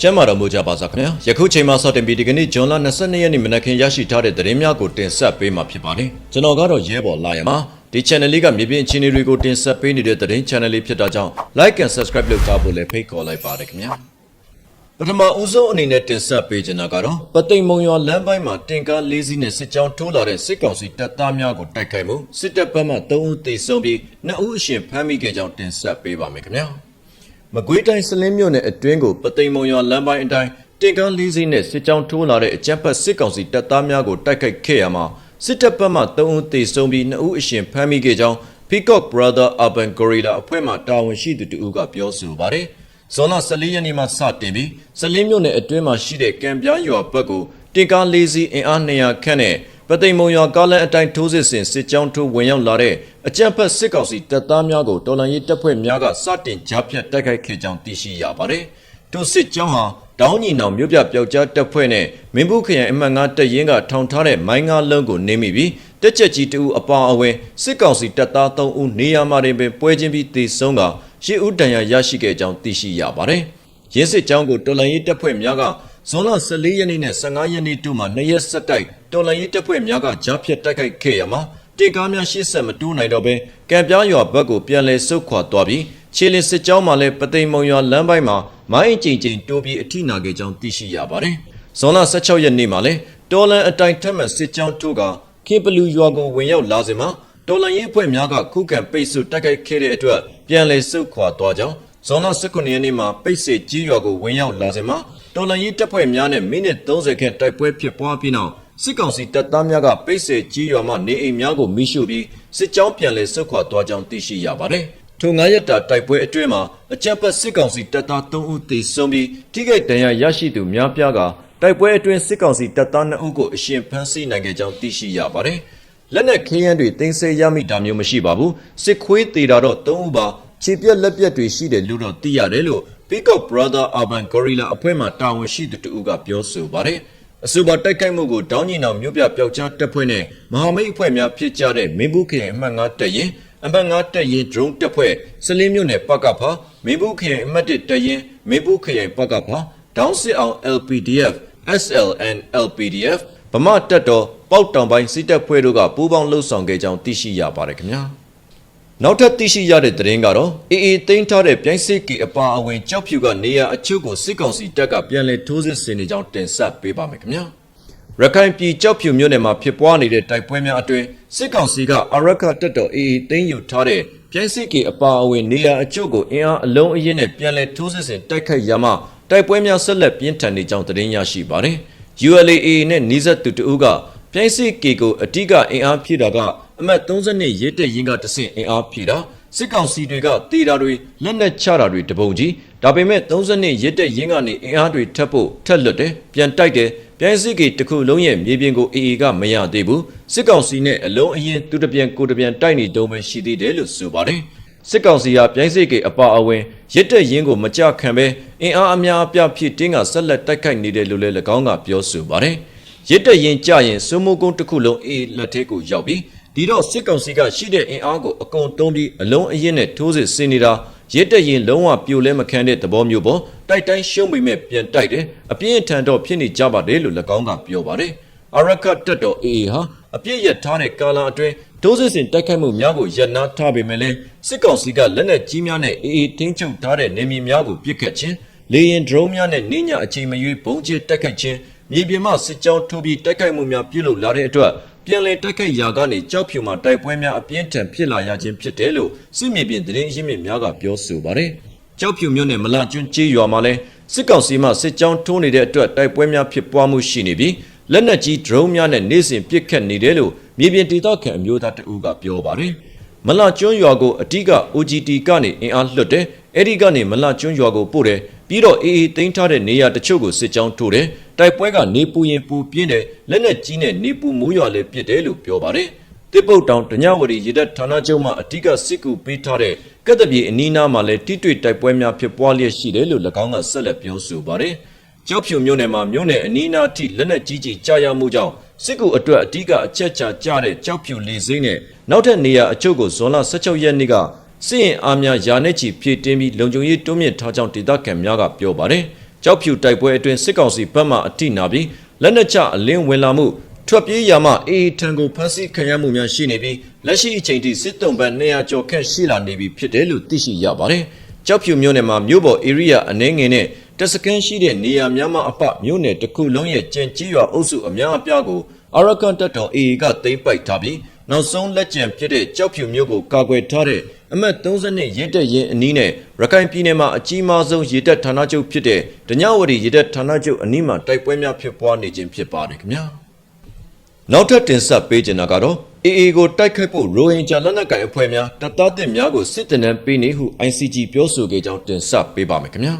ကျမ်းမာတော်မူကြပါစားခင်ဗျာယခုချိန်မှာစတင်ပြီးဒီကနေ့ဇွန်လ22ရက်နေ့မနက်ခင်းရရှိထားတဲ့သတင်းများကိုတင်ဆက်ပေးမှာဖြစ်ပါတယ်ကျွန်တော်ကတော့ရဲဘော်လာရမှာဒီ channel လေးကမြေပြင်အခြေအနေတွေကိုတင်ဆက်ပေးနေတဲ့သတင်း channel လေးဖြစ်တာကြောင့် like and subscribe လုပ်ကြဖို့လည်းဖိတ်ခေါ်လိုက်ပါတယ်ခင်ဗျာပထမဦးဆုံးအနေနဲ့တင်ဆက်ပေးချင်တာကတော့ပသိမ်မုံရွာလမ်းပိုင်းမှာတင်ကား၄စီးနဲ့စစ်ကြောင်းထိုးလာတဲ့စစ်ကောင်စီတပ်သားများကိုတိုက်ခိုက်မှုစစ်တပ်ဘက်မှ3ဦးသေဆုံးပြီး2ဦးအရှင်ဖမ်းမိခဲ့ကြောင်းတင်ဆက်ပေးပါမယ်ခင်ဗျာ မကွေးတိုင်းစလင်းမြို့နယ်အတွင်းကိုပသိမ်မုံရွာလမ်းပိုင်းအတိုင်းတင်ကားလေးစီးနဲ့စစ်ကြောင်းထိုးလာတဲ့အကြမ်းဖက်စစ်ကောင်စီတပ်သားများကိုတိုက်ခိုက်ခဲ့ရမှာစစ်တပ်ဘက်မှ3ဦးသေဆုံးပြီး2ဦးအရှင်ဖမ်းမိခဲ့ကြောင်း Peacock Brother Urban Gorilla အဖွဲ့မှတာဝန်ရှိသူတဦးကပြောဆိုပါတယ်။ဇွန်လ14ရက်နေ့မှစတင်ပြီးစလင်းမြို့နယ်အတွင်းမှာရှိတဲ့ကံပြားရွာဘက်ကိုတင်ကားလေးစီးအင်အား200ခန့်နဲ့ ပသိမ်မုံရွာကားလန်အတိုင်းထိုးစစ်ဆင်စစ်ကြောင်းထိုးဝင်ရောက်လာတဲ့အကြမ်းဖက်စစ်ကောင်စီတပ်သားများကိုတော်လှန်ရေးတပ်ဖွဲ့များကစတင်ကြားဖြတ်တိုက်ခိုက်ခဲ့ကြောင်းသိရှိရပါတယ်။ထိုစစ်ကြောင်းဟာတောင်းညီနောင်မြို့ပြပျောက်ကြားတပ်ဖွဲ့နဲ့မင်းဘူးခရိုင်အမှတ်9တပ်ရင်းကထောင်ထားတဲ့မိုင်းငါးလုံးကိုနင်းမိပြီးတက်ချက်ကြီးတဦးအပါအဝင်စစ်ကောင်စီတပ်သား3ဦးနေရာမှာတင်ပင်ပွဲချင်းပြီးတေဆုံးကရှစ်ဦးတန်ရာရရှိခဲ့ကြောင်းသိရှိရပါတယ်။ရင်းစစ်ကြောင်းကိုတော်လှန်ရေးတပ်ဖွဲ့များက ဇွန်လ14ရက်နေ့နဲ့15ရက်နေ့တို့မှာနှစ်ရက်ဆက်တိုက်တော်လှန်ရေးတပ်ဖွဲ့များကကြားဖြတ်တိုက်ခိုက်ခဲ့ရမှာတင်ကားများရှေ့ဆက်မတိုးနိုင်တော့ဘဲကံပြားရွာဘက်ကိုပြန်လည်ဆုတ်ခွာသွားပြီးခြေလင်းစစ်ကြောင်းမှလည်းပသိမ်မုံရွာလမ်းပိုင်းမှာမိုင်းကြိမ်ကြိမ်တိုးပြီးအထိနာခဲ့ကြောင်းသိရှိရပါတယ်။ဇွန်လ16ရက်နေ့မှာလည်းတော်လန်အတိုင်းထက်မှစစ်ကြောင်းထိုးကခေပလူရွာကိုဝင်ရောက်လာစဉ်မှာတော်လန်ရေးအဖွဲ့များကခုခံပိတ်ဆို့တိုက်ခိုက်ခဲ့တဲ့အတွက်ပြန်လည်ဆုတ်ခွာသွားကြောင်းဇွန်လ19ရက်နေ့မှာပိတ်စစ်ကြီးရွာကိုဝင်ရောက်လာစဉ်မှာ တော်လန်ရေးတပ်ဖွဲ့များနဲ့မိနစ်30ခန့်တိုက်ပွဲဖြစ်ပွားပြီးနောက်စစ်ကောင်စီတပ်သားများကပိတ်စစ်ကြီးရွာမှနေအိမ်များကိုမိရှုပြီးစစ်ကြောင်းပြန်လည်ဆုတ်ခွာသွားကြောင်းသိရှိရပါတယ်။ထို9ရက်တာတိုက်ပွဲအတွင်းမှာအကြမ်းဖက်စစ်ကောင်စီတပ်သား3ဦးသေဆုံးပြီးထိခိုက်ဒဏ်ရာရရှိသူများပြားကတိုက်ပွဲအတွင်းစစ်ကောင်စီတပ်သား2ဦးကိုအရှင်ဖမ်းဆီးနိုင်ခဲ့ကြောင်းသိရှိရပါတယ်။လက်နက်ခဲယမ်းတွေတင်ဆက်ရမိတာမျိုးမရှိပါဘူးစစ်ခွေးသေးတာတော့3ဦးပါ ခြေပြက်လက်ပြက်တွေရှိတယ်လို့တော့သိရတယ်လို့ Peacock Brother Urban Gorilla အဖွဲ့မှတာဝန်ရှိသူတဦးကပြောဆိုပါတယ်။အဆိုပါတိုက်ခိုက်မှုကိုတောင်းညီနောင်မြို့ပြပျောက်ကြားတပ်ဖွဲ့နဲ့မဟာမိတ်အဖွဲ့များဖြစ်ကြတဲ့မင်းဘူးခရိုင်အမှတ်9တပ်ရင်အမှတ်9တပ်ရင် drone တပ်ဖွဲ့စလင်းမြို့နယ်ပကဖာမင်းဘူးခရိုင်အမှတ်1တပ်ရင်မင်းဘူးခရိုင်ပကဖာဒေါင်းစစ်အောင် LPDF SLN LPDF ဗမာတပ်တော်ပေါက်တောင်ပိုင်းစစ်တပ်ဖွဲ့တို့ကပူးပေါင်းလှုပ်ဆောင်ခဲ့ကြောင်းသိရှိရပါတယ်ခင်ဗျာ။ နောက်ထပ်သိရှိရတဲ့သတင်းကတော့အေအေသိမ်းထားတဲ့ပြိုင်းစစ်ကီအပါအဝင်ကြောက်ဖြူကနေရအချို့ကိုစစ်ကောင်စီတပ်ကပြန်လည်ထိုးစစ်ဆင်နေကြောင်းတင်ဆက်ပေးပါမယ်ခင်ဗျာရခိုင်ပြည်ကြောက်ဖြူမြို့နယ်မှာဖြစ်ပွားနေတဲ့တိုက်ပွဲများအတွင်းစစ်ကောင်စီကအရကတပ်တော်အေအေသိမ်းယူထားတဲ့ပြိုင်းစစ်ကီအပါအဝင်နေရအချို့ကိုအင်အားအလုံးအရင်းနဲ့ပြန်လည်ထိုးစစ်ဆင်တိုက်ခိုက်ရမှတိုက်ပွဲများဆက်လက်ပြင်းထန်နေကြောင်းသတင်းရရှိပါတယ်။ ULA နဲ့နီးစပ်သူတဦးကပြိုင်းစစ်ကီကိုအတိကအင်အားဖြည့်တာက အမှတ်32ရဲတက်ရင်ကတဆင့်အင်အားဖြည့်တာစစ်ကောင်စီတွေကတေတာတွေလက်နက်ချတာတွေတပုံကြီးဒါပေမဲ့32ရဲတက်ရင်ကနေအင်အားတွေထပ်ဖို့ထက်လွတ်တယ်ပြန်တိုက်တယ်ပြိုင်းစစ်ကီတစ်ခုလုံးရဲ့မြေပြင်ကိုအေအေကမရသေးဘူးစစ်ကောင်စီနဲ့အလုံးအရင်သူတပြန်ကိုတပြန်တိုက်နေတုံးပဲရှိသေးတယ်လို့ဆိုပါတယ်စစ်ကောင်စီကပြိုင်းစစ်ကေအပါအဝင်ရစ်တက်ရင်းကိုမကြခံပဲအင်အားအများအပြားဖြစ်တင်းကဆက်လက်တိုက်ခိုက်နေတယ်လို့လည်း၎င်းကပြောဆိုပါတယ်။ရစ်တက်ရင်ကြရင်စုံမကုန်းတစ်ခုလုံးအေးလက်ထဲကိုရောက်ပြီး ဒီတော့စစ်ကောင်စီကရှိတဲ့အင်အားကိုအကုန်သုံးပြီးအလုံးအရင်နဲ့ထိုးစစ်ဆင်နေတာရစ်တက်ရင်လုံးဝပြိုလဲမခံတဲ့သဘောမျိုးပေါ့တိုက်တိုင်းရှုံးမိမဲ့ပြန်တိုက်တယ်အပြင်းအထန်တော့ဖြစ်နေကြပါတယ်လို့၎င်းကပြောပါတယ်။အရကတက်တော်အေးဟာအပြည့်ရထားတဲ့ကာလအတွင်းဒိုးစစ်စင်တိုက်ခိုက်မှုများကိုရပ်နားထားပေမဲ့လည်းစစ်ကောင်စီကလက်နက်ကြီးများနဲ့အေးအေးတင်းချုပ်ထားတဲ့နေမြေများကိုပစ်ခတ်ခြင်းလေရင်ဒရုန်းများနဲ့နှင်းညအချိန်မရွေးပုံကျတိုက်ခိုက်ခြင်းမြေပြင်မှစစ်ကြောင်းထိုးပြီးတိုက်ခိုက်မှုများပြုလုပ်လာတဲ့အတွက် ပြန်လည်တိုက်ခိုက်ရာကနေကြောက်ဖြူမှာတိုက်ပွဲများအပြင်းထန်ဖြစ်လာရခြင်းဖြစ်တယ်လို့စစ်မြေပြင်သတင်းရင်းမြစ်များကပြောဆိုပါတယ်။ကြောက်ဖြူမြို့နယ်မလာကျွန်းကျေးရွာမှာလည်းစစ်ကောင်စီမှစစ်ကြောင်းထိုးနေတဲ့အတွက်တိုက်ပွဲများဖြစ်ပွားမှုရှိနေပြီးလက်နက်ကြီးဒရုန်းများနဲ့နေစဉ်ပစ်ခတ်နေတယ်လို့မြေပြင်ဒေသခံအမျိုးသားတအူးကပြောပါတယ်။မလာကျွန်းရွာကိုအတိက OGT ကနေအင်အားလွှတ်တယ်။ အဲ့ဒီကနေမလာကျွန်းရွာကိုပို့တယ်။ပြီးတော့အေးအေးသိမ်းထားတဲ့နေရာတချို့ကိုစစ်ကြောင်းထိုးတယ်။တိုက်ပွဲကနေပူရင်ပူပြင်းတယ်။လက်နက်ကြီးနဲ့နေပူမိုးရွာလည်းပစ်တယ်လို့ပြောပါတယ်။တစ်ပုတ်တောင်တညဝရီရစ်တပ်ဌာနချုပ်မှအတိကစစ်ကူပေးထားတဲ့ကက်တပြေအနီးနားမှာလည်းတိတွေ့တိုက်ပွဲများဖြစ်ပွားလျက်ရှိတယ်လို့၎င်းကဆက်လက်ပြောဆိုပါတယ်။ကြောက်ဖြူမြို့နယ်မှာမြို့နယ်အနီးနားထိလက်နက်ကြီးကြီးကြာရမှုကြောင့်စစ်ကူအတွက်အ धिक အချက်ချာကြတဲ့ကြောက်ဖြူလေစိမ့်နဲ့နောက်ထပ်နေရာအချို့ကိုဇွန်လ16ရက်နေ့က စစ်ရင်အားများယာနဲ့ချီဖြည့်တင်းပြီးလုံခြုံရေးတွန်းမြင့်ထားကြောင်းဒေသခံများကပြောပါတယ်။ကြောက်ဖြူတိုက်ပွဲအတွင်းစစ်ကောင်စီဘက်မှအထိနာပြီးလက်နက်ချအလင်းဝင်လာမှုထွက်ပြေးရမှအေအေထံကိုဖမ်းဆီးခံရမှုများရှိနေပြီးလက်ရှိအချိန်ထိစစ်တုံးပန်း200ကျော်ခန့်ရှိလာနေပြီဖြစ်တယ်လို့သိရှိရပါတယ်။ကြောက်ဖြူမြို့နယ်မှာမြို့ပေါ် area အနှဲငယ်နဲ့တပ်စခန်းရှိတဲ့နေရာများမှာအပမြို့နယ်တစ်ခုလုံးရဲ့ကျန်ကြီးရွာအုပ်စုအများအပြားကိုအရကန်တပ်တော် AA ကသိမ်းပိုက်ထားပြီးနောက်ဆုံးလက်ကျန်ဖြစ်တဲ့ကြောက်ဖြူမြို့ကိုကာကွယ်ထားတဲ့ အမှတ်32ရဲတပ်ရင်အနီးနဲ့ရခိုင်ပြည်နယ်မှာအကြီးမားဆုံးရဲတပ်ဌာနချုပ်ဖြစ်တဲ့ဒညဝတီရဲတပ်ဌာနချုပ်အနီးမှာတိုက်ပွဲများဖြစ်ပွားနေခြင်းဖြစ်ပါတယ်ခင်ဗျာနောက်ထပ်တင်ဆက်ပေးချင်တာကတော့ AA ကိုတိုက်ခိုက်ဖို့ရိုဟင်ဂျာလက်နက်ကိုင်အဖွဲ့များတပ်သားသစ်များကိုစစ်တပ်နဲ့ပေးနေဟု ICG ပြောဆိုခဲ့ကြောင်းတင်ဆက်ပေးပါမယ်ခင်ဗျာ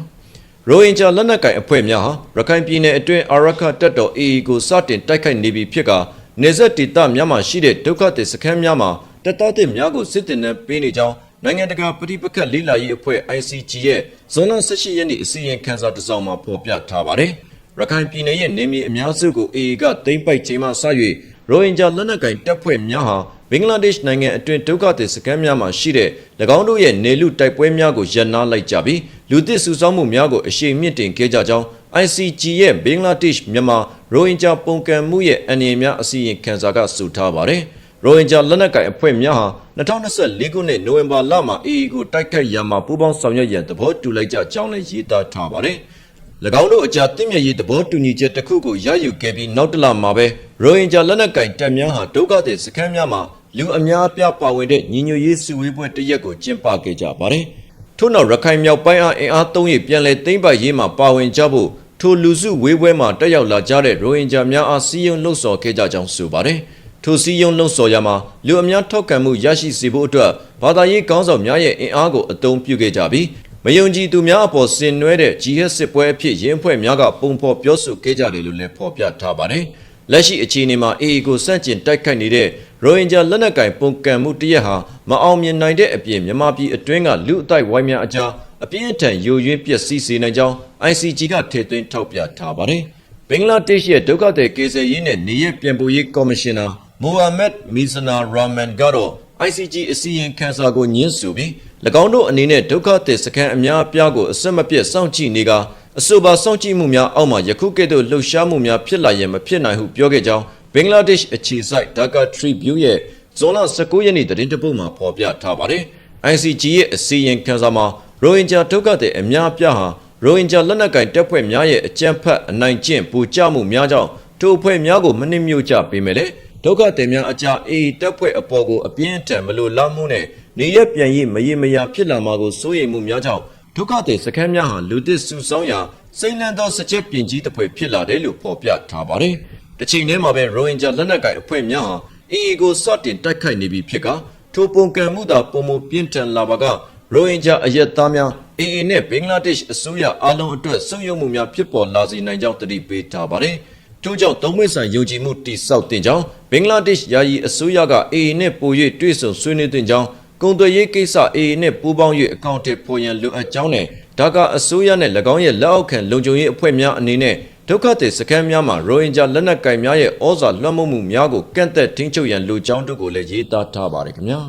ရိုဟင်ဂျာလက်နက်ကိုင်အဖွဲ့များဟာရခိုင်ပြည်နယ်အတွင်းအာရခတပ်တော် AA ကိုစတင်တိုက်ခိုက်နေပြီဖြစ်ကာနေဆက်ဒေသများမှာရှိတဲ့ဒုက္ခသည်စခန်းများမှာတပ်သားသစ်များကိုစစ်တပ်နဲ့ပေးနေကြောင်း နိုင်ငံတကာပဋိပက္ခလိလာရေးအဖွဲ့ ICG ရဲ့ဇွန်လ18ရက်နေ့အစည်းအဝေးခန်းစာတစ်စောင်မှာဖော်ပြထားပါတယ်။ရခိုင်ပြည်နယ်ရဲ့နေမြေအများစုကို AA ကသိမ်းပိုက်ချိန်မှစ၍ရိုဟင်ဂျာလက်နက်ကိုင်တပ်ဖွဲ့များဟာဘင်္ဂလားဒေ့ရှ်နိုင်ငံအတွင်းဒုက္ခသည်စခန်းများမှာရှိတဲ့၎င်းတို့ရဲ့နေလူတိုက်ပွဲများကိုရပ်နားလိုက်ကြပြီးလူသစ်စုဆောင်းမှုများကိုအရှိန်မြင့်တင်ခဲ့ကြကြောင်း ICG ရဲ့ဘင်္ဂလားဒေ့ရှ်မြန်မာရိုဟင်ဂျာပုံကံမှုရဲ့အနေအများအစီရင်ခံစာကဆိုထားပါတယ်။ ရိုဟင်ဂျာလက်နက်ကိုင်အဖွဲ့များဟာ2024ခုနှစ်နိုဝင်ဘာလမှာ AA ကိုတိုက်ခိုက်ရမှာပူးပေါင်းဆောင်ရွက်ရန်သဘောတူလိုက်ကြကြောင်းလည်းရေးသားထားပါတယ်။၎င်းတို့အကြတင့်မြတ်ရေးသဘောတူညီချက်တစ်ခုကိုရယူခဲ့ပြီးနောက်တစ်လမှာပဲရိုဟင်ဂျာလက်နက်ကင်တပ်များဟာဒုက္ခသည်စခန်းများမှာလူအများအပြားပါဝင်တဲ့ညီညွတ်ရေးစုဝေးပွဲတစ်ရက်ကိုကျင်းပခဲ့ကြပါတယ်။ထို့နောက်ရခိုင်မြောက်ပိုင်းအားအင်အားသုံးရပြန်လည်သိမ်းပိုက်ရေးမှာပါဝင်ကြဖို့ထိုလူစုဝေးပွဲမှာတက်ရောက်လာကြတဲ့ရိုဟင်ဂျာများအားစီးရုံလှုပ်ဆော်ခဲ့ကြကြောင်းဆိုပါတယ်။ ထိုစီးရုံလှုပ်ဆော်ရမှာလူအများထောက်ခံမှုရရှိစေဖို့အတွက်ဘာသာရေးကောင်းဆောင်များရဲ့အင်အားကိုအသုံးပြုခဲ့ကြပြီးမယုံကြည်သူများအပေါ်ဆင်နွှဲတဲ့ GS စစ်ပွဲအဖြစ်ရင်းဖွဲ့များကပုံဖော်ပြောဆိုခဲ့ကြတယ်လို့လည်းဖော်ပြထားပါတယ်။လက်ရှိအခြေအနေမှာ AA ကိုစန့်ကျင်တိုက်ခိုက်နေတဲ့ရိုဟင်ဂျာလက်နက်ကင်ပုံကံမှုတရက်ဟာမအောင်မြင်နိုင်တဲ့အပြင်မြန်မာပြည်အတွင်းကလူအတိုက်ဝိုင်းများအကြားအပြင်းအထန်ယိုယွင်းပျက်စီးစေနိုင်ကြောင်း ICG ကထည့်သွင်းထောက်ပြထားပါတယ်။ဘင်္ဂလားဒေ့ရှ်ရဲ့ဒုက္ခသည်ကေဆယ်ရေးနဲ့နေရပြန်ပို့ရေးကော်မရှင်နာ မိုဟာမက်မီဇနာရာမန်ကတော့ ICG အစီရင်ခံစာကိုညှင်းဆိုပြီး၎င်းတို့အနေနဲ့ဒုက္ခသည်စခန်းအများအပြားကိုအဆက်မပြတ်စောင့်ကြည့်နေကအဆိုပါစောင့်ကြည့်မှုများအောက်မှာယခုကဲ့သို့လှုပ်ရှားမှုများဖြစ်လာရင်မဖြစ်နိုင်ဟုပြောခဲ့ကြောင်းဘင်္ဂလားဒေ့ရှ်အခြေစိုက် Dhaka Tribune ရဲ့ဇွန်လ19ရက်နေ့သတင်းတပုတ်မှာဖော်ပြထားပါတယ်။ ICG ရဲ့အစီရင်ခံစာမှာရိုဟင်ဂျာဒုက္ခသည်အများအပြားဟာရိုဟင်ဂျာလက်နက်ကင်တပ်ဖွဲ့များရဲ့အကြမ်းဖက်အနိုင်ကျင့်ပူကြမှုများကြောင့်ထိုအဖွဲ့များကိုမနှိမ့်မြို့ကြပေးမယ်လေ ဒုက္ခသည်များအကြအေးတပ်ဖွဲ့အပေါ်ကိုအပြင်းထန်မလို့လောက်မှုနဲ့နေရပြန်ရည်မရေမရာဖြစ်လာမှာကိုစိုးရိမ်မှုများကြောင့်ဒုက္ခသည်စခန်းများဟာလူသစ်စုဆောင်းရာစိန်လန်းသောစကြက်ပြင်ကြီးတစ်ဖွဲ့ဖြစ်လာတယ်လို့ဖော်ပြထားပါတယ်။တစ်ချိန်တည်းမှာပဲရိုဟင်ဂျာလက်နက်ကိုင်အဖွဲ့များဟာအေအေကိုစတင်တိုက်ခိုက်နေပြီဖြစ်ကထိုပုံကံမှုသာပုံမပြင်းထန်လာပါကရိုဟင်ဂျာအရက်သားများအေအေနဲ့ဘင်္ဂလားဒေ့ရှ်အစိုးရအားလုံးအတွက်စုံယုံမှုများဖြစ်ပေါ်လာစေနိုင်ကြောင်းတတိပေးထားပါတယ်။ ထို့ကြောင့်သုံးမွေ့ဆိုင်ယုံကြည်မှုတိစောက်တင်ကြောင်းဘင်္ဂလားဒေ့ရှ်ယာယီအစိုးရကအေအေနဲ့ပို၍တွေ့ဆုံဆွေးနွေးတင်ကြောင်းကုန်သွယ်ရေးကိစ္စအေအေနဲ့ပူးပေါင်း၍အကောင့်တွေဖော်ရန်လိုအပ်ကြောင်းနဲ့ဒါကအစိုးရနဲ့၎င်းရဲ့လက်အောက်ခံလုံခြုံရေးအဖွဲ့များအနေနဲ့ဒုက္ခသည်စခန်းများမှာရိုဟင်ဂျာလက်နက်ကင်များရဲ့ဩဇာလွှမ်းမိုးမှုများကိုကန့်သက်ထိန်းချုပ်ရန်လိုကြောင်းတို့ကိုလည်းရေးသားထားပါတယ်ခင်ဗျာ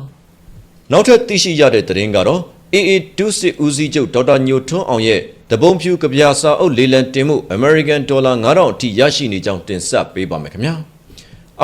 နောက်ထပ်သိရှိရတဲ့သတင်းကတော့ AA ဒုစစ်ဦးစီးချုပ်ဒေါက်တာညိုထွန်းအောင်ရဲ့ တပုံဖြူကဗျာစာအုပ်လေးလံတင်မှု American Dollar 9000အထိရရှိနေကြောင်းတင်ဆက်ပေးပါမယ်ခင်ဗျာ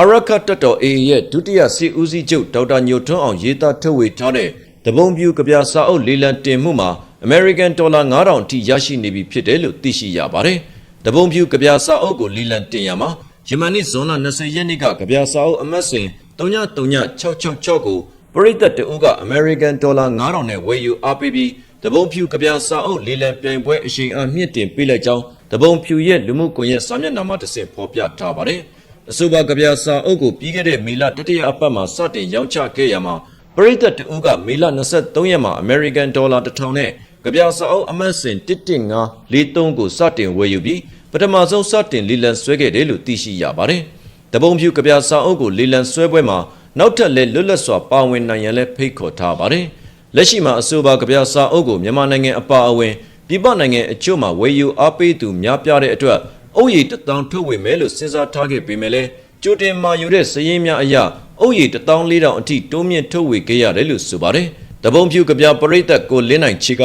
အရခတ်တတော် AA ရဲ့ဒုတိယစစ်ဦးစီးချုပ်ဒေါက်တာညိုထွန်းအောင်ရေးသားထုတ်ဝေထားတဲ့တပုံဖြူကဗျာစာအုပ်လေးလံတင်မှုမှာ American Dollar 9000အထိရရှိနေပြီဖြစ်တယ်လို့သိရှိရပါတယ်တပုံဖြူကဗျာစာအုပ်ကိုလေးလံတင်ရမှာယမန်နေ့ဇွန်လ20ရက်နေ့ကကဗျာစာအုပ်အမတ်စဉ်333666ကိုပရိသတ်တအုပ်က American Dollar 9000နဲ့ဝယ်ယူအားပေးပြီး တပုံဖြူကဗျာစာအုပ်လေးလံပြိုင်ပွဲအရှိန်အမြင့်တင်ပေးလိုက်ကြောင်းတပုံဖြူရဲ့လူမှုကွန်ရက်စာမျက်နှာမှာတစ်ဆင့်ဖော်ပြထားပါတယ်။အဆိုပါကဗျာစာအုပ်ကိုပြီးခဲ့တဲ့မေလတတိယအပတ်မှာစတင်ရောင်းချခဲ့ရမှာပရိသတ်တအုပ်ကမေလ23ရက်မှာ American Dollar 1000နဲ့ကဗျာစာအုပ်အမတ်စဉ်11543ကိုစတင်ဝယ်ယူပြီးပထမဆုံးစတင်လီလံဆွဲခဲ့တယ်လို့သိရှိရပါတယ်။တပုံဖြူကဗျာစာအုပ်ကိုလီလံဆွဲပွဲမှာနောက်ထပ်လည်းလွတ်လပ်စွာပါဝင်နိုင်ရန်လည်းဖိတ်ခေါ်ထားပါတယ်။ လက်ရှိမှာအဆိုပါကဗျာစာအုပ်ကိုမြန်မာနိုင်ငံအပါအဝင်ပြည်ပနိုင်ငံအချို့မှာဝယ်ယူအားပေးသူများပြားတဲ့အတွက်အုပ်ရည်တထောင်ထုတ်ဝေမယ်လို့စဉ်းစားထားခဲ့ပေမဲ့လည်းကြိုတင်မှာယူတဲ့စည်ရင်းများအရအုပ်ရည်တထောင်၄000အထိတိုးမြင့်ထုတ်ဝေခဲ့ရတယ်လို့ဆိုပါတယ်။တပုံဖြူကဗျာပရိသတ်ကိုလင်းနိုင်ချီက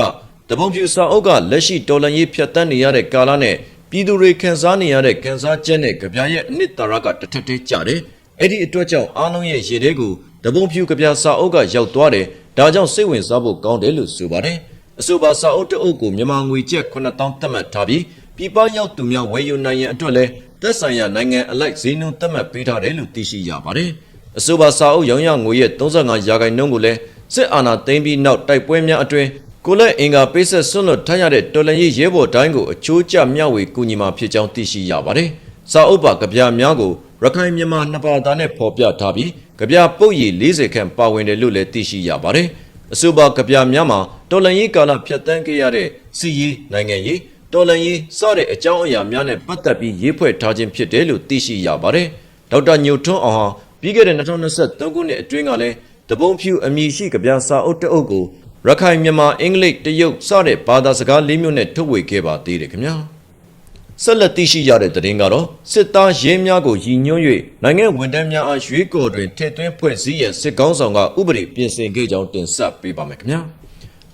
တပုံဖြူစာအုပ်ကလက်ရှိတော်လန်ရေးဖြတ်တန်းနေရတဲ့ကာလနဲ့ပြည်သူတွေခံစားနေရတဲ့ခံစားချက်နဲ့ကြပြရဲ့အနှစ်သာရကတစ်ထက်တည်းကြတယ်။အဲ့ဒီအတွက်ကြောင့်အားလုံးရဲ့ရေထဲကိုတပုံဖြူကြပြစာအုပ်ကရောက်သွားတယ်။ ဒါကြောင့်စိတ်ဝင်စားဖို့ကောင်းတယ်လို့ဆိုပါတယ်။အဆိုပါစာအုပ်တအုပ်ကိုမြန်မာငွေကျပ်9000သတ်မှတ်ထားပြီးပြည်ပရောက်သူများဝယ်ယူနိုင်ရန်အတွက်လည်းသက်ဆိုင်ရာနိုင်ငံအလိုက်ဈေးနှုန်းသတ်မှတ်ပေးထားတယ်လို့သိရှိရပါတယ်။အဆိုပါစာအုပ်ရောင်းရငွေရဲ့35ရာခိုင်နှုန်းကိုလည်းစစ်အာဏာသိမ်းပြီးနောက်တိုက်ပွဲများအတွင်းကိုလက်အင်္ဂါပေးဆက်ဆွန့်လွတ်ထားရတဲ့တော်လန်ရေးရဲဘော်တိုင်းကိုအချိုးကျမျှဝေကူညီမှာဖြစ်ကြောင်းသိရှိရပါတယ်။စာအုပ်ပါကြပြများကို ရခိုင်မြန်မာနှစ်ပါးသားနဲ့ဖော်ပြထားပြီးကြပြပုတ်ရည်40ခန့်ပါဝင်တယ်လို့လည်းသိရှိရပါတယ်။အဆိုပါကြပြများမှာတော်လန်ရေးကာလဖြတ်တန်းခဲ့ရတဲ့စီရေးနိုင်ငံရေးတော်လန်ရေးစတဲ့အကြောင်းအရာများနဲ့ပတ်သက်ပြီးရေးဖွဲ့ထားခြင်းဖြစ်တယ်လို့သိရှိရပါတယ်။ဒေါက်တာညိုထွန်းအောင်ဟာပြီးခဲ့တဲ့2023ခုနှစ်အတွင်းကလည်းတပုံဖြူအမည်ရှိကြပြစာအုပ်တအုပ်ကိုရခိုင်မြန်မာအင်္ဂလိပ်တရုတ်စတဲ့ဘာသာစကားလေးမျိုးနဲ့ထုတ်ဝေခဲ့ပါသေးတယ်ခင်ဗျာ ဆက်လက်သိရှိရတဲ့သတင်းကတော့စစ်သားရဲများကိုရည်ညွှန်း၍နိုင်ငံဝန်ထမ်းများအားရွေးကော်တွင်ထည့်သွင်းဖွဲ့စည်းရန်စစ်ကောင်းဆောင်ကဥပဒေပြင်ဆင်ခဲ့ကြောင်းတင်ဆက်ပေးပါမယ်ခင်ဗျာ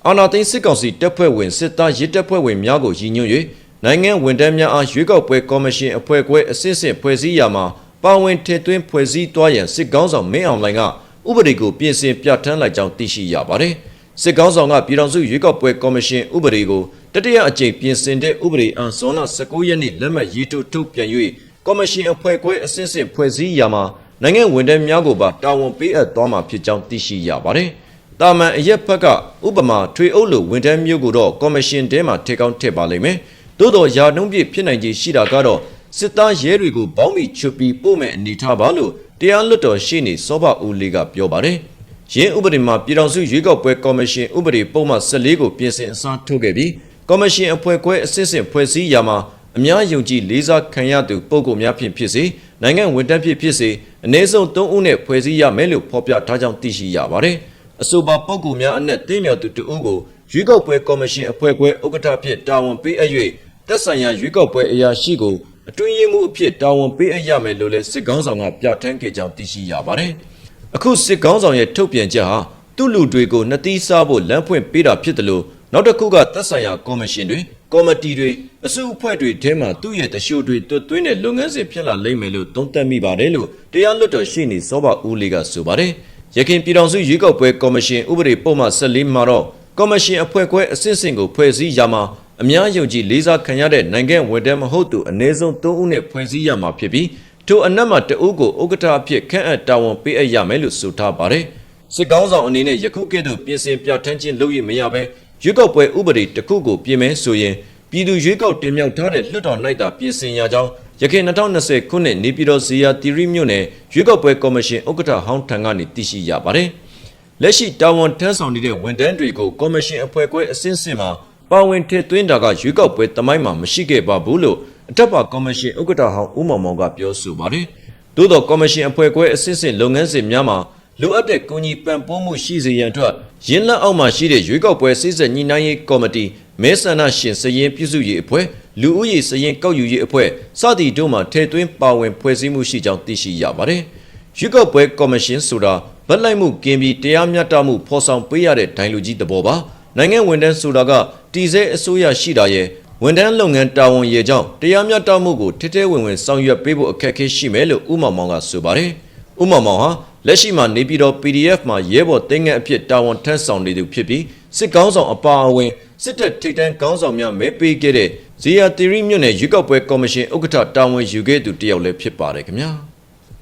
အာဏာသိမ်းစစ်ကောင်စီတပ်ဖွဲ့ဝင်စစ်သားရဲတပ်ဖွဲ့ဝင်များကိုရည်ညွှန်း၍နိုင်ငံဝန်ထမ်းများအားရွေးကောက်ပွဲကော်မရှင်အဖွဲ့ခွဲအစစ်စစ်ဖွဲ့စည်းရာမှာပါဝင်ထည့်သွင်းဖွဲ့စည်းသွားရန်စစ်ကောင်းဆောင်မင်းအောင်လှိုင်ကဥပဒေကိုပြင်ဆင်ပြဋ္ဌာန်းလိုက်ကြောင်းသိရှိရပါတယ်။ စစ်ကောင်းဆောင်ကပြည်ထောင်စုရွေးကောက်ပွဲကော်မရှင်ဥပဒေကိုတတိယအကြိမ်ပြင်ဆင်တဲ့ဥပဒေအန်ဇွန်လ19ရက်နေ့လက်မှတ်ရေးထိုးထုတ်ပြန်၍ကော်မရှင်အဖွဲ့ခွဲအစစ်စစ်ဖွဲ့စည်းရာမှာနိုင်ငံဝန်ထမ်းများကိုပါတာဝန်ပေးအပ်သွားမှာဖြစ်ကြောင်းသိရှိရပါတယ်။တာမန်အရက်ဘက်ကဥပမာထွေအုပ်လိုဝန်ထမ်းမျိုးကိုတော့ကော်မရှင်တဲမှာထည့်ကောင်းထည့်ပါလိမ့်မယ်။သို့တော်ယာနှုံးပြည့်ဖြစ်နိုင်ခြေရှိတာကတော့စစ်သားရဲတွေကိုဘောင်းမီချွတ်ပြီးပို့မဲ့အနေထားပါလို့တရားလွတ်တော်ရှိနေစောဘဦးလေးကပြောပါတယ်။ ရင်းဥပဒေမှာပြည်ထောင်စုရွေးကောက်ပွဲကော်မရှင်ဥပဒေပုံမှန်14ကိုပြင်ဆင်အစားထိုးခဲ့ပြီးကော်မရှင်အဖွဲ့ခွဲအစစ်စစ်ဖွဲ့စည်းရာမှာအများယုံကြည်လေးစားခံရသူပုဂ္ဂိုလ်များဖြင့်ဖြစ်စေနိုင်ငံဝန်ထမ်းဖြစ်ဖြစ်စေအ ਨੇ စုံ3ဦးနဲ့ဖွဲ့စည်းရမယ်လို့ဖော်ပြထားကြောင်းသိရှိရပါတယ်။အဆိုပါပုဂ္ဂိုလ်များအနက်သိမြော်သူတဦးကိုရွေးကောက်ပွဲကော်မရှင်အဖွဲ့ခွဲဥက္ကဋ္ဌဖြစ်တာဝန်ပေးအပ်၍တက်ဆိုင်ရာရွေးကောက်ပွဲအရာရှိကိုအတွင်းရေးမှုအဖြစ်တာဝန်ပေးအပ်ရမယ်လို့လည်းစစ်ကောင်းဆောင်ကပြဋ္ဌာန်းခဲ့ကြောင်းသိရှိရပါတယ်။ အခုစစ်ကောင်းဆောင်ရဲ့ထုတ်ပြန်ချက်ဟာသူ့လူတွေကိုနှစ်သီးစားဖို့လမ်းဖွင့်ပေးတာဖြစ်တယ်လို့နောက်တစ်ခုကသက်ဆိုင်ရာကော်မရှင်တွေကော်မတီတွေအစုအဖွဲ့တွေထဲမှာသူ့ရဲ့တရှို့တွေတွတ်သွင်းတဲ့လုပ်ငန်းစဉ်ဖြစ်လာလိမ့်မယ်လို့သုံးသပ်မိပါတယ်လို့တရားလွတ်တော်ရှိနေစောဘဦးလေးကဆိုပါတယ်။ရခိုင်ပြည်ထောင်စုရွေးကောက်ပွဲကော်မရှင်ဥပဒေပုံမှန်14မှာတော့ကော်မရှင်အဖွဲ့ခွဲအစစ်အစင်ကိုဖွဲ့စည်းရမှာအများယုံကြည်လေးစားခံရတဲ့နိုင်ငံဝန်ထမ်းမဟုတ်သူအ ਨੇ ဆုံး3ဦးနဲ့ဖွဲ့စည်းရမှာဖြစ်ပြီး ထိုအနက်မှာတဦးကိုဥက္ကဋ္ဌအဖြစ်ခန့်အပ်တာဝန်ပေးအပ်ရမယ်လို့ဆိုထားပါတယ်။စစ်ကောင်းဆောင်အနေနဲ့ယခုကဲ့သို့ပြင်ဆင်ပြဋ္ဌာန်းခြင်းလုပ်ရမရဘဲရွေးကောက်ပွဲဥပဒေတစ်ခုကိုပြင်မယ်ဆိုရင်ပြည်သူရွေးကောက်တင်မြှောက်ထားတဲ့လွှတ်တော်လိုက်တာပြင်ဆင်ရကြောင်းရခိုင်2020ခုနှစ်နေပြည်တော်ဇီယာတီရီမြို့နယ်ရွေးကောက်ပွဲကော်မရှင်ဥက္ကဋ္ဌဟောင်းထံကနေသိရှိရပါတယ်။လက်ရှိတာဝန်ထမ်းဆောင်နေတဲ့ဝန်ထမ်းတွေကိုကော်မရှင်အဖွဲ့ခွဲအစင်းစင်မှာပါဝင်ထည့်သွင်းတာကရွေးကောက်ပွဲတမိုင်းမှာမရှိခဲ့ပါဘူးလို့ အထက်ပါကော်မရှင်ဥက္ကဋ္ဌဟောင်းဦးမောင်မောင်ကပြောဆိုပါတယ်။သို့သောကော်မရှင်အဖွဲ့ခွဲအစင်းစင်လုပ်ငန်းစဉ်များမှာလိုအပ်တဲ့ကုညီပံ့ပိုးမှုရှိစေရန်အတွက်ရင်းလက်အောက်မှာရှိတဲ့ရွေးကောက်ပွဲစိစက်ညှိနှိုင်းရေးကော်မတီမဲဆန္ဒရှင်စရင်ပြုစုရေးအဖွဲ့လူဦးရေစရင်ကောက်ယူရေးအဖွဲ့စသည်တို့မှထည့်သွင်းပါဝင်ဖွဲ့စည်းမှုရှိကြောင်းသိရှိရပါတယ်။ရွေးကောက်ပွဲကော်မရှင်ဆိုတာဗတ်လိုက်မှုကင်းပြီးတရားမျှတမှုဖော်ဆောင်ပေးရတဲ့ဒိုင်လူကြီးတဘောပါ။နိုင်ငံဝန်ထမ်းဆိုတာကတည်ဆဲအစိုးရရှိတာရဲ့ ဝန်ထမ်းလုပ်ငန်းတာဝန်ရဲ့ကြောင့်တရားမျှတမှုကိုထဲထဲဝင်ဝင်ဆောင်ရွက်ပေးဖို့အခက်အခဲရှိမယ်လို့ဥမောင်မောင်ကဆိုပါတယ်။ဥမောင်မောင်ဟာလက်ရှိမှာနေပြည်တော် PDF မှာရဲဘော်တင်ငယ်အဖြစ်တာဝန်ထမ်းဆောင်နေသူဖြစ်ပြီးစစ်ကောင်းဆောင်အပါအဝင်စစ်တပ်ထိပ်တန်းကောင်းဆောင်များမဲပေးခဲ့တဲ့ဇီယာတီရီမြို့နယ်ရွေးကောက်ပွဲကော်မရှင်ဥက္ကဋ္ဌတာဝန်ယူခဲ့သူတယောက်လည်းဖြစ်ပါတယ်ခင်ဗျာ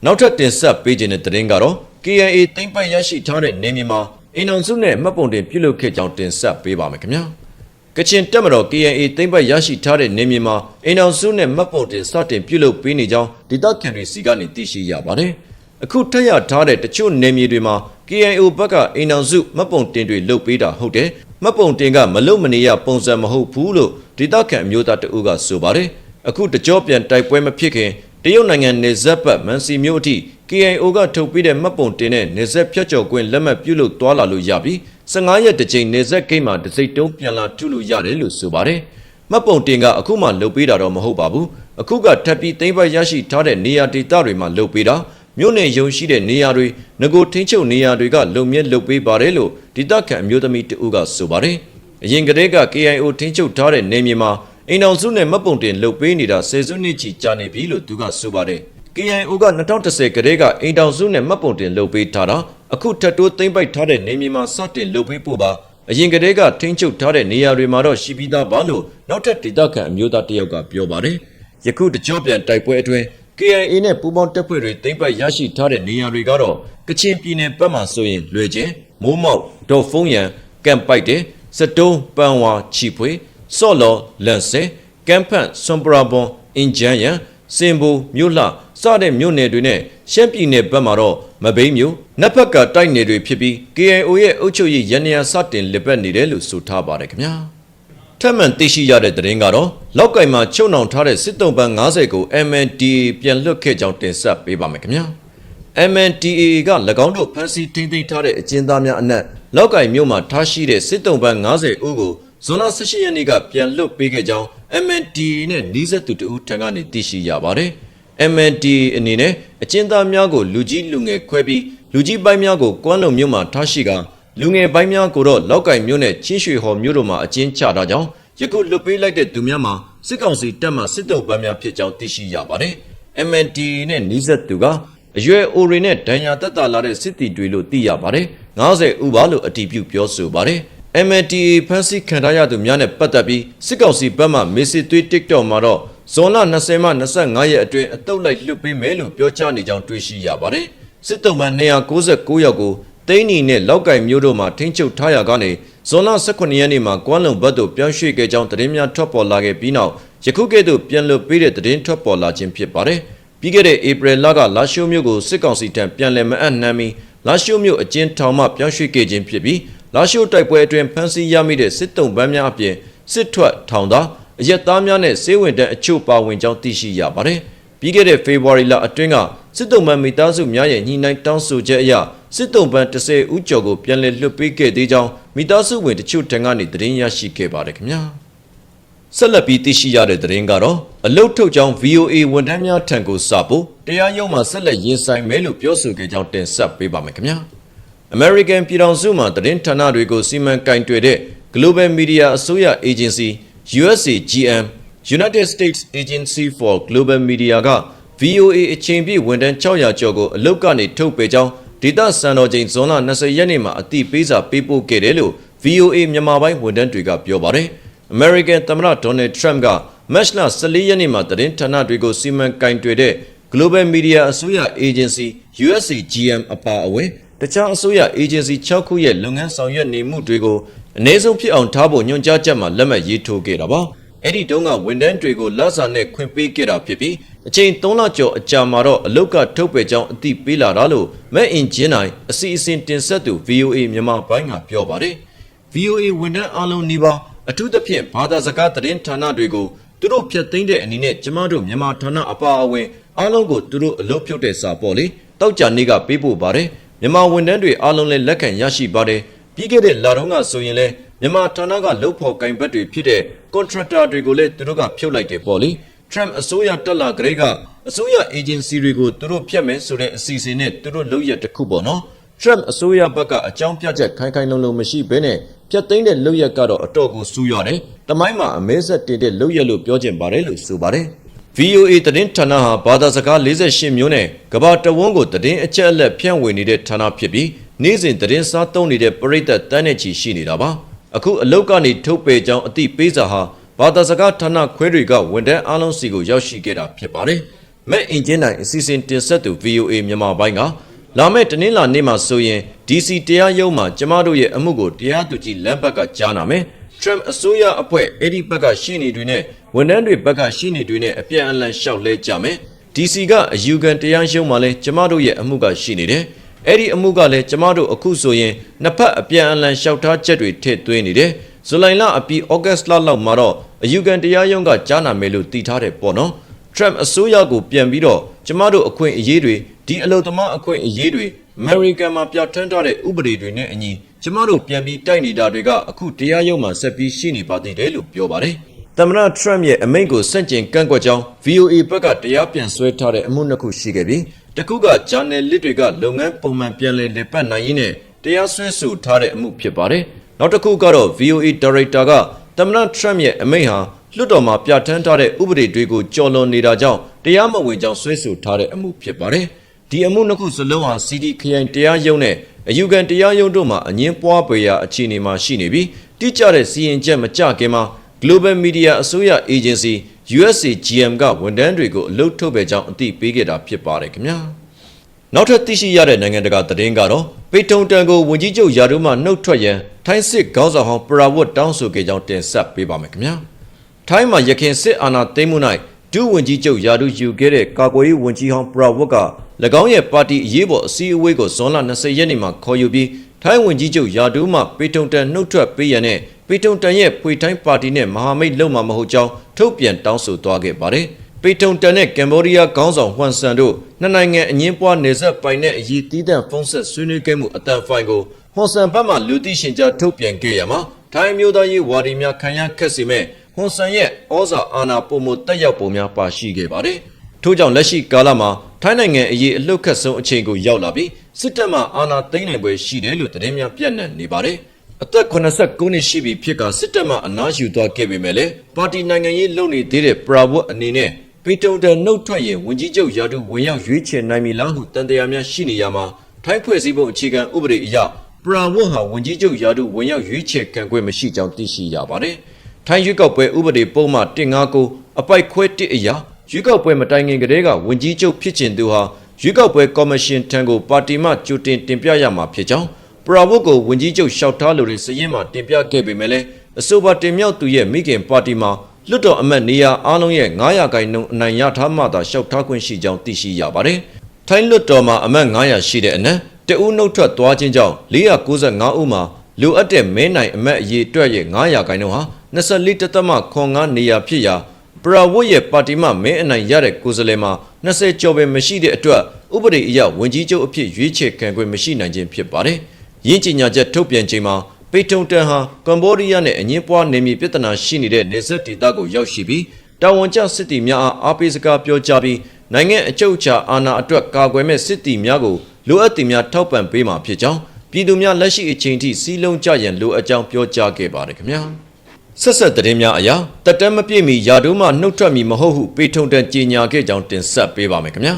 နောက်ထပ်တင်ဆက်ပေးခြင်းတဲ့သတင်းကတော့ KIA တိမ့်ပိုက်ရရှိထားတဲ့နေမြေမှာအင်အောင်စုနဲ့မှတ်ပုံတင်ပြုလုပ်ခဲ့ကြောင်းတင်ဆက်ပေးပါမယ်ခင်ဗျာ ကချင်တက်မတော် KIA တိမ့်ပိုက်ရရှိထားတဲ့နေမြေမှာအင်အောင်စုနဲ့မှတ်ပုံတင်စတင်ပြုလုပ်ပေးနေကြောင်းဒေသခံတွေစီကနေသိရှိရပါတယ်အခုထက်ရထားတဲ့တချို့နယ်မြေတွေမှာ KIO ဘက်ကအိမ်အောင်စုမှတ်ပုံတင်တွေလုပ်ပေးတာဟုတ်တယ်မှတ်ပုံတင်ကမလုံမနေရပုံစံမဟုတ်ဘူးလို့ဒေသခံအမျိုးသားတအုပ်ကဆိုပါတယ်အခုတကြောပြန်တိုက်ပွဲမဖြစ်ခင်တရုတ်နိုင်ငံနေဇက်ပတ်မန်စီမြို့အထိ KIO ကထုတ်ပေးတဲ့မှတ်ပုံတင်တဲ့နေဇက်ဖြတ်ကျော်ခွင့်လက်မှတ်ပြုလုပ်သွားလာလို့ရပြီး 15ရက်တစ်ကြိမ်နေဇက်ဂိတ်မှာတစ်စိတ်တုံးပြန်လာထုလို့ရတယ်လို့ဆိုပါတယ်မှတ်ပုံတင်ကအခုမှလုပ်ပေးတာတော့မဟုတ်ပါဘူးအခုကထပ်ပြီးသိမ့်ပတ်ရရှိထားတဲ့နေရာဒေသတွေမှာလုပ်ပေးတာမြို့နယ်ရုံရှိတဲ့နေရာတွေငကိုထင်းချုပ်နေရာတွေကလုံမြဲလုပ်ပေးပါတယ်လို့ဒေသခံအမျိုးသမီးတဦးကဆိုပါတယ်အရင်ကတည်းက KIO ထင်းချုပ်ထားတဲ့နေမြေမှာအိမ်တော်စုနဲ့မတ်ပုံတင်လှုပ်ပေးနေတာဆယ်စုနှစ်ချီကြာနေပြီလို့သူကဆိုပါတယ်။ KIO က2010ကတည်းကအိမ်တော်စုနဲ့မတ်ပုံတင်လှုပ်ပေးထားတာအခုထပ်တိုးသိမ့်ပိုက်ထားတဲ့နေမြေမှာစတင်လှုပ်ပေးဖို့ပါအရင်ကတည်းကထင်းချုပ်ထားတဲ့နေရာတွေမှာတော့ရှိပြီးသားပါလို့နောက်ထပ်ဒေသခံအမျိုးသားတစ်ယောက်ကပြောပါတယ်။ယခုတကြောပြန်တိုက်ပွဲအတွင်း KIA နဲ့ပူးပေါင်းတပ်ဖွဲ့တွေသိမ့်ပိုက်ရရှိထားတဲ့နေရာတွေကတော့ကချင်ပြည်နယ်ဘက်မှဆိုရင်လွယ်ချင်းမိုးမောက်ဒေါ်ဖုံးရန်ကမ်ပိုက်တယ်စတုံးပန်ဝါချီဖွေစော့လော်လန်ဆဲကမ်ဖန့်ဆွန်ပရာဘွန်အင်ဂျန်ယန်စင်ဘူမြို့လှ စတဲ့မြို့နယ်တွေနဲ့ရှမ်းပြည်နယ်ဘက်မှာတော့မဘိမ်းမြို့နက်ဖက်ကတိုက်နယ်တွေဖြစ်ပြီး KIO ရဲ့အုပ်ချုပ်ရေးရန်နေရာစတင်လစ်ပတ်နေတယ်လို့ဆိုထားပါတယ်ခင်ဗျာထပ်မံသိရှိရတဲ့သတင်းကတော့လောက်ကင်မှာချုပ်နှောင်ထားတဲ့စစ်တုံးပန်း90ကို MNDA ပြန်လွှတ်ခဲ့ကြောင်းတင်ဆက်ပေးပါမယ်ခင်ဗျာ MNDAA က၎င်းတို့ဖမ်းဆီးထိန်းသိမ်းထားတဲ့အကျဉ်းသားများအနက်လောက်ကင်မြို့မှာထားရှိတဲ့စစ်တုံးပန်း90ဦးကိုဇွန်လ18ရက်နေ့ကပြန်လွှတ်ပေးခဲ့ကြောင်း MNDAA နဲ့နှီးဆက်သူတဦးထံကနေသိရှိရပါတယ်။ MNDAA အနေနဲ့အကျဉ်းသားများကိုလူကြီးလူငယ်ခွဲပြီးလူကြီးပိုင်းများကိုကွမ်းလုံမြို့မှာထားရှိကလူငယ်ပိုင်းများကိုတော့လောက်ကင်မြို့နဲ့ချင်းရွှေဟော်မြို့တို့မှာအကျဉ်းချထားကြောင်းယခုလွှတ်ပေးလိုက်တဲ့သူများမှာစစ်ကောင်စီတပ်မှစစ်တုံးပန်းများဖြစ်ကြောင်းသိရှိရပါတယ်။ MNDAA နဲ့နှီးဆက်သူကအရွယ်အိုတွေနဲ့ဒဏ်ရာတက်တာလာတဲ့စစ်တီတွေလို့သိရပါတယ်။90ဦးပါလို့အတည်ပြုပြောဆိုပါတယ်။ MNDAA ဖမ်းဆီးခံထားရသူများနဲ့ပတ်သက်ပြီးစစ်ကောင်စီဘက်မှမေစစ်သွေး TikTok မှာတော့ ဇွန်လ20မှ25ရက်အတွင်းအတုပ်လိုက်လွှတ်ပေးမယ်လို့ပြောကြားနေကြောင်းတွေ့ရှိရပါတယ်။စစ်တုံးမှန်296ယောက်ကိုတိန်းနီနဲ့လောက်ကင်မျိုးတို့မှထိန်းချုပ်ထားရကနေဇွန်လ18ရက်နေ့မှာကွမ်းလုံဘတ်သို့ပြောင်းရွှေ့ခဲ့ကြောင်းသတင်းများထွက်ပေါ်လာခဲ့ပြီးနောက်ယခုကဲ့သို့ပြန်လွှတ်ပေးတဲ့သတင်းထွက်ပေါ်လာခြင်းဖြစ်ပါတယ်။ပြီးခဲ့တဲ့ဧပြီလကလာရှိုးမြို့ကိုစစ်ကောင်စီထံပြန်လည်မအပ်နှမ်းပြီးလာရှိုးမြို့အကျဉ်းထောင်မှပြောင်းရွှေ့ခဲ့ခြင်းဖြစ်ပြီးလာရှိုးတိုက်ပွဲအတွင်းဖမ်းဆီးရမိတဲ့စစ်တုံးပန်းများအပြင်စစ်ထွက်ထောင်သား အရက်သားများနဲ့စေဝင့်တန်းအချို့ပါဝင်ကြောင်းသိရှိရပါတယ်။ပြီးခဲ့တဲ့ဖေဖော်ဝါရီလအတွင်းကစစ်တုံးပန်းမိသားစုများရဲ့ညှိနှိုင်းတောင်းဆိုချက်အရစစ်တုံးပန်း30ဦးကျော်ကိုပြန်လည်လွှတ်ပေးခဲ့သေးကြောင်းမိသားစုဝင်တချို့ထံကနေသတင်းရရှိခဲ့ပါတယ်ခင်ဗျာ။ဆက်လက်ပြီးသိရှိရတဲ့သတင်းကတော့အလုတ်ထုတ်ကြောင်း VOA ဝန်ထမ်းများထံကိုစာပို့တရားရုံးမှာဆက်လက်ရင်ဆိုင်မယ်လို့ပြောဆိုခဲ့ကြောင်းတင်ဆက်ပေးပါမယ်ခင်ဗျာ။ American ပြည်ထောင်စုမှာသတင်းဌာနတွေကိုစီမံကင်တွယ်တဲ့ Global Media အစိုးရ Agency USAGM United States Agency for Global Media က VOA အချိန်ပြည့်ဝန်ထမ်း600ကျော်ကိုအလုတ်ကနေထုတ်ပယ်ကြောင်းဒေသစံတော်ချိန်ဇွန်လ20ရက်နေ့မှာအတိပေးစာပေးပို့ခဲ့တယ်လို့ VOA မြန်မာပိုင်းဝန်ထမ်းတွေကပြောပါတယ်။ American သမ္မတ Donald Trump ကမတ်လ14ရက်နေ့မှာသတင်းဌာနတွေကိုစီမံကင်တွယ်တဲ့ Global Media အစိုးရ Agency USAGM အပါအဝင်တခြားအစိုးရ Agency 6ခုရဲ့လုပ်ငန်းဆောင်ရွက်နေမှုတွေကို အ ਨੇ ဆုံးဖြစ်အောင်ထားဖို့ညွှန်ကြားချက်မှာလက်မှတ်ရေးထိုးခဲ့တာပါ။အဲ့ဒီတုန်းကဝန်ထမ်းတွေကိုလစာနဲ့ခွင့်ပေးခဲ့တာဖြစ်ပြီးအချိန်3လကျော်အကြာမှာတော့အလုတ်ကထုတ်ပယ်ကြောင်းအသိပေးလာတာလို့မဲ့အင်ဂျင်နိုင်အစီအစဉ်တင်ဆက်သူ VOA မြန်မာပိုင်းကပြောပါတယ်။ VOA ဝန်ထမ်းအားလုံးနှီးပါအထူးသဖြင့်ဘာသာစကားသတင်းဌာနတွေကိုသူတို့ဖျက်သိမ်းတဲ့အနေနဲ့ကျမတို့မြန်မာဌာနအပါအဝင်အားလုံးကိုသူတို့အလုပ်ဖြုတ်တဲ့စာပေါ့လေတောက်ကြနေ့ကပေးပို့ပါတယ်မြန်မာဝန်ထမ်းတွေအားလုံးလည်းလက်ခံရရှိပါတယ် ပြီးခဲ့တဲ့လတုန်းကဆိုရင်လည်းမြန်မာဌာနကလုတ်ဖို့ကင်ဘတ်တွေဖြစ်တဲ့ contractor တွေကိုလည်းသူတို့ကဖြုတ်လိုက်တယ်ပေါ့လေ Trump အစိုးရတက်လာကြတဲ့ကအစိုးရ agency တွေကိုသူတို့ဖျက်မယ်ဆိုတဲ့အစီအစဉ်နဲ့သူတို့လုပ်ရတစ်ခုပေါ့နော် Trump အစိုးရဘက်ကအကြောင်းပြချက်ခိုင်ခိုင်လုံလုံမရှိဘဲနဲ့ဖြတ်သိမ်းတဲ့လုပ်ရက်ကတော့အတော့ကိုစူးရတယ်။တမိုင်းမှာအမဲဆက်တင်တဲ့လုပ်ရက်လို့ပြောကျင်ပါတယ်လို့ဆိုပါတယ်။ VOA သတင်းဌာနဟာဘာသာစကား48မျိုးနဲ့ကမ္ဘာတဝန်းကိုသတင်းအချက်အလက်ဖြန့်ဝေနေတဲ့ဌာနဖြစ်ပြီး နေ့စဉ်သတင်းစားသုံးနေတဲ့ပရိသတ်တန်းနဲ့ချီရှိနေတာပါ။အခုအလုတ်ကနေထုတ်ပယ်ကြောင်းအသိပေးစာဟာဘာသာစကားဌာနခွဲတွေကဝန်ထမ်းအားလုံးစီကိုရောက်ရှိခဲ့တာဖြစ်ပါတယ်။မဲ့အင်ဂျင်နိုင်အစီအစဉ်တင်ဆက်သူ VOA မြန်မာပိုင်းကလာမယ့်တနင်္လာနေ့မှာဆိုရင် DC တရားရုံးမှာကျမတို့ရဲ့အမှုကိုတရားသူကြီးလမ်းဘက်ကကြားနာမယ်။ Trump အစိုးရအဖွဲ့အဲ့ဒီဘက်ကရှင်းနေတွေနဲ့ဝန်ထမ်းတွေဘက်ကရှင်းနေတွေနဲ့အပြန်အလှန်ရှောက်လဲကြမယ်။ DC ကအယူခံတရားရုံးမှာလဲကျမတို့ရဲ့အမှုကရှိနေတယ်။ အဲ့ဒီအမှုကလည်းကျမတို့အခုဆိုရင်နှစ်ဖက်အပြန်အလှန်ရှောက်ထားချက်တွေထည့်သွင်းနေတယ်။ဇူလိုင်လအပြီးဩဂတ်လလောက်မှာတော့အယူခံတရားရုံးကကြားနာမယ်လို့တည်ထားတယ်ပေါ့နော်။ Trump အစိုးရကိုပြန်ပြီးတော့ကျမတို့အခွင့်အရေးတွေဒီအလို့သမားအခွင့်အရေးတွေ American မှာပြဋ္ဌာန်းထားတဲ့ဥပဒေတွေနဲ့အညီကျမတို့ပြန်ပြီးတိုက်နေတာတွေကအခုတရားရုံးမှာဆက်ပြီးရှိနေပါသေးတယ်လို့ပြောပါတယ်။သမ္မတ Trump ရဲ့အမိန့်ကိုစန့်ကျင်ကန့်ကွက်ကြောင်း VOA ဘက်ကတရားပြန်ဆွဲထားတဲ့အမှုနှစ်ခုရှိခဲ့ပြီး တခုက journal လစ်တွေကလုပ်ငန်းပုံမှန်ပြန်လည်လည်ပတ်နိုင်ရင်းနဲ့တရားစွဲဆိုထားတဲ့အမှုဖြစ်ပါတယ်။နောက်တစ်ခုကတော့ VOA ဒါရိုက်တာကသမ္မတထရမ့်ရဲ့အမိန့်ဟာလွှတ်တော်မှာပြဋ္ဌာန်းထားတဲ့ဥပဒေတွေကိုကျော်လွန်နေတာကြောင့်တရားမဝင်ကြောင်းဆွဲဆိုထားတဲ့အမှုဖြစ်ပါတယ်။ဒီအမှုနှစ်ခုစလုံးဟာ CD ခရိုင်တရားရုံးနဲ့အယူခံတရားရုံးတို့မှာအငင်းပွားပွေရာအခြေအနေမှာရှိနေပြီးတိကျတဲ့စီရင်ချက်မကြခင်မှာ Global Media အစိုးရ Agency USAGM ကဝန်ထမ်းတွေကိုအလုပ်ထုတ်ပယ်ကြောင်းအသိပေးခဲ့တာဖြစ်ပါတယ်ခင်ဗျာ။နောက်ထပ်သိရှိရတဲ့နိုင်ငံတကာသတင်းကတော့ပေထုံတန်ကိုဝန်ကြီးချုပ်ယာဒူးမှနှုတ်ထွက်ရန်ထိုင်းစစ်ခေါင်းဆောင်ဟောင်းပရာဝတ်တောင်းဆိုခဲ့ကြောင်းတင်ဆက်ပေးပါမယ်ခင်ဗျာ။ထိုင်းမှာရခင်စစ်အာဏာသိမ်းမှု၌ဒုဝန်ကြီးချုပ်ယာဒူးယူခဲ့တဲ့ကာကွယ်ရေးဝန်ကြီးဟောင်းပရာဝတ်က၎င်းရဲ့ပါတီအရေးပေါ်အစည်းအဝေးကိုဇွန်လ20ရက်နေ့မှာခေါ်ယူပြီးထိုင်းဝန်ကြီးချုပ်ယာဒူးမှပေထုံတန်နှုတ်ထွက်ပေးရန်နဲ့ ပေထုံတန်ရဲ့ဖွေထိုင်းပါတီနဲ့မဟာမိတ်လုံမှာမဟုတ်ကြောင်းထုတ်ပြန်တောင်းဆိုသွားခဲ့ပါတယ်။ပေထုံတန်နဲ့ကမ်ဘောဒီးယားခေါင်းဆောင်ဟွမ်ဆန်တို့နှစ်နိုင်ငံအငင်းပွားနေဆက်ပိုင်တဲ့အရေးတီးတန့်ဖုံးဆက်ဆွေးနွေးခဲ့မှုအတန်ဖိုင်ကိုဟွန်ဆန်ဘက်မှလူသိရှင်ကြားထုတ်ပြန်ခဲ့ရမှာထိုင်းမျိုးသားရေးဝါဒီများခံရခက်စီမဲ့ဟွန်ဆန်ရဲ့ဩဇာအာဏာပုံမတက်ရောက်ပုံများပါရှိခဲ့ပါတယ်။ထို့ကြောင့်လက်ရှိကာလမှာထိုင်းနိုင်ငံအရေးအလုတ်ခတ်ဆုံးအချိန်ကိုရောက်လာပြီးစစ်တပ်မှအာဏာသိမ်းနိုင်ပွဲရှိတယ်လို့သတင်းများပြန့်နှံ့နေပါတယ်။ အသက်89နှစ်ရှိပြီဖြစ်ကစစ်တပ်မှအနားယူသွားခဲ့ပေမဲ့လည်းပါတီနိုင်ငံရေးလုပ်နေသေးတဲ့ပရာဝတ်အနေနဲ့ပီတုံတန်နှုတ်ထွက်ရင်ဝန်ကြီးချုပ်ရာထူးဝင်ရောက်ရွေးချယ်နိုင်မည်လားဟုတန်တရားများရှိနေရမှာထိုင်းဖွဲ့စည်းပုံအခြေခံဥပဒေအရပရာဝတ်ဟာဝန်ကြီးချုပ်ရာထူးဝင်ရောက်ရွေးချယ်ခံခွင့်မရှိကြောင်းသိရှိရပါတယ်။ထိုင်းရွေးကောက်ပွဲဥပဒေပုံမှန်159အပိုက်ခွဲ1အရာရွေးကောက်ပွဲမတိုင်ခင်ကတည်းကဝန်ကြီးချုပ်ဖြစ်ချင်သူဟာရွေးကောက်ပွဲကော်မရှင်ထံကိုပါတီမှကြိုတင်တင်ပြရမှာဖြစ်ကြောင်း ပရာဝတ်ကိုဝန်ကြီးချုပ်လျှောက်ထားလို့စည်ရင်မှာတင်ပြခဲ့ပေမဲ့လည်းအဆိုပါတင်မြောက်သူရဲ့မိခင်ပါတီမှာလွတ်တော်အမတ်နေရာအားလုံးရဲ့900ခန့်နှုန်းအနိုင်ရထားမှသာလျှောက်ထားခွင့်ရှိကြောင်းသိရှိရပါတယ်။ထိုင်းလွတ်တော်မှာအမတ်900ရှိတဲ့အနက်တဦးနှုတ်ထွက်သွားခြင်းကြောင့်495ဦးမှာလိုအပ်တဲ့မဲနိုင်အမတ်အရေးအတွက်ရဲ့900ခန့်နှုန်းဟာ24.5နေရာဖြစ်ရာပရာဝတ်ရဲ့ပါတီမှမဲအနိုင်ရတဲ့ကိုယ်စားလှယ်မှာ20ကျော်ပဲမရှိတဲ့အတွက်ဥပဒေအရဝန်ကြီးချုပ်အဖြစ်ရွေးချယ်ခံခွင့်မရှိနိုင်ခြင်းဖြစ်ပါတယ်။ ရင်းချညာချက်ထုတ်ပြန်ချိန်မှာပေတုံတန်ဟာကမ်ဘောဒီးယားနဲ့အငင်းပွားနေမြေပြဿနာရှိနေတဲ့နေဆက်ဒေသကိုရောက်ရှိပြီးတာဝန်ကျစစ်တီများအားအားပေးစကားပြောကြားပြီးနိုင်ငံအကျုပ်ချာအာဏာအတွက်ကာကွယ်မဲ့စစ်တီများကိုလိုအပ်သူများထောက်ပံ့ပေးမှာဖြစ်ကြောင်းပြည်သူများလက်ရှိအချိန်ထိစီးလုံးကြရန်လိုအပ်ကြောင်းပြောကြားခဲ့ပါတယ်ခင်ဗျာ။ဆက်ဆက်သတင်းများအရာတက်တမ်းမပြည့်မီယာဒိုးမှနှုတ်ထွက်မီမဟုတ်ဟုပေထုံတန်ကြေညာခဲ့ကြောင်းတင်ဆက်ပေးပါမယ်ခင်ဗျာ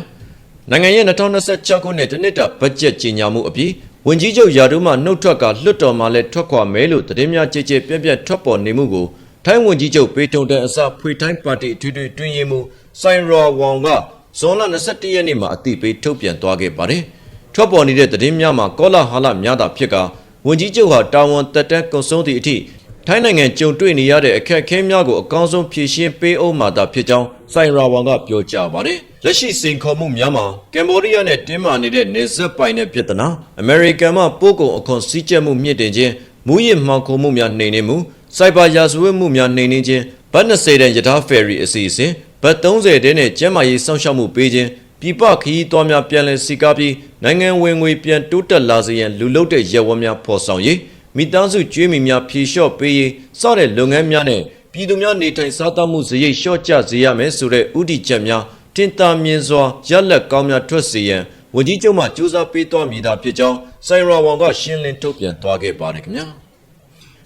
နိုင်ငံရဲ့2026ခုနှစ်တနှစ်တာဘတ်ဂျက်ကြေညာမှုအပြီး ဝင်ကြီးချုပ်ယာဒိုးမှနှုတ်ထွက်ကလွတ်တော်မှလည်းထွက်ခွာမယ်လို့သတင်းများကြည်ကြဲပြန့်ပြန့်ထွက်ပေါ်နေမှုကိုထိုင်းဝင်ကြီးချုပ်ပေထုံတန်အစဖွေထိုင်းပါတီအထွေထွေတွင်ရင်မှုဆိုင်ရော်ဝေါင်ကဇွန်လ21ရက်နေ့မှာအတိပေးထုတ်ပြန်သွားခဲ့ပါတယ်ထွက်ပေါ်နေတဲ့သတင်းများမှာကောလာဟာလများတာဖြစ်ကဝင်ကြီးချုပ်ဟာတာဝန်တက်တန်းကုံဆုံးသည့်အထိ ထိုင်းနိုင်ငံကြုံတွေ့နေရတဲ့အခက်အခဲများကိုအကောင်းဆုံးဖြေရှင်းပေးအောင်မှာသာဖြစ်ကြောင်းဆိုင်ရာဝန်ကပြောကြားပါတယ်။လက်ရှိစိန်ခေါ်မှုများမှာကမ်ဘောဒီးယားနဲ့တင်းမာနေတဲ့နေဆက်ပိုင်တဲ့ပြည်ထနာအမေရိကန်မှပို့ကုန်အခွန်စည်းကြပ်မှုမြင့်တင်ခြင်းမူရစ်မှောင်ခိုမှုများနှိမ်နင်းမှုစိုက်ဘာရာဇဝတ်မှုများနှိမ်နင်းခြင်းဗတ်20တန်ယထာဖယ်ရီအစီအစဉ်ဗတ်30တဲနဲ့ကျန်းမာရေးစောင့်ရှောက်မှုပေးခြင်းပြည်ပခရီးသွားများပြန်လည်စီကားပြီးနိုင်ငံဝင်ငွေပြန်တိုးတက်လာစေရန်လူလုပ်တဲ့ရဲဝတ်များဖော်ဆောင်ရေး မိသားစုကျွေးမိများဖြေလျှော့ပေးရေးစတဲ့လုပ်ငန်းများနဲ့ပြည်သူများနေထိုင်စားသောက်မှုစရိတ်လျှော့ကျစေရမယ်ဆိုတဲ့ဥတီချက်များတင်တာမြင်စွာရလက်ကောင်းများထွက်စေရန်ဝန်ကြီးချုပ်မှစူးစမ်းပေးသွားမည်သာဖြစ်ကြောင်းဆိုင်ရာဝန်ကရှင်းလင်းထုတ်ပြန်သွားခဲ့ပါတယ်ခင်ဗျာ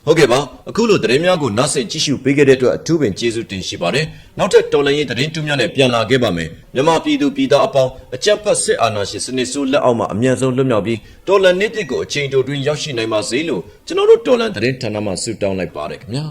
ဟုတ်ကဲ့ပါအခုလိုသတင်းများကိုနောက်ဆက်ကြည့်ရှုပေးခဲ့တဲ့အတွက်အထူးပင်ကျေးဇူးတင်ရှိပါတယ်နောက်ထပ်တော်လှန်ရေးသတင်းတူးများနဲ့ပြန်လာခဲ့ပါမယ်မြန်မာပြည်သူပြည်သားအပေါင်းအကြက်ဖက်စစ်အာဏာရှင်စနစ်ဆိုးလက်အောက်မှာအမြန်ဆုံးလွတ်မြောက်ပြီးတော်လှန်နေ့တစ်ကိုအချိန်တိုတွင်ရောက်ရှိနိုင်ပါစေလို့ကျွန်တော်တို့တော်လှန်သတင်းဌာနမှဆုတောင်းလိုက်ပါတယ်ခင်ဗျာ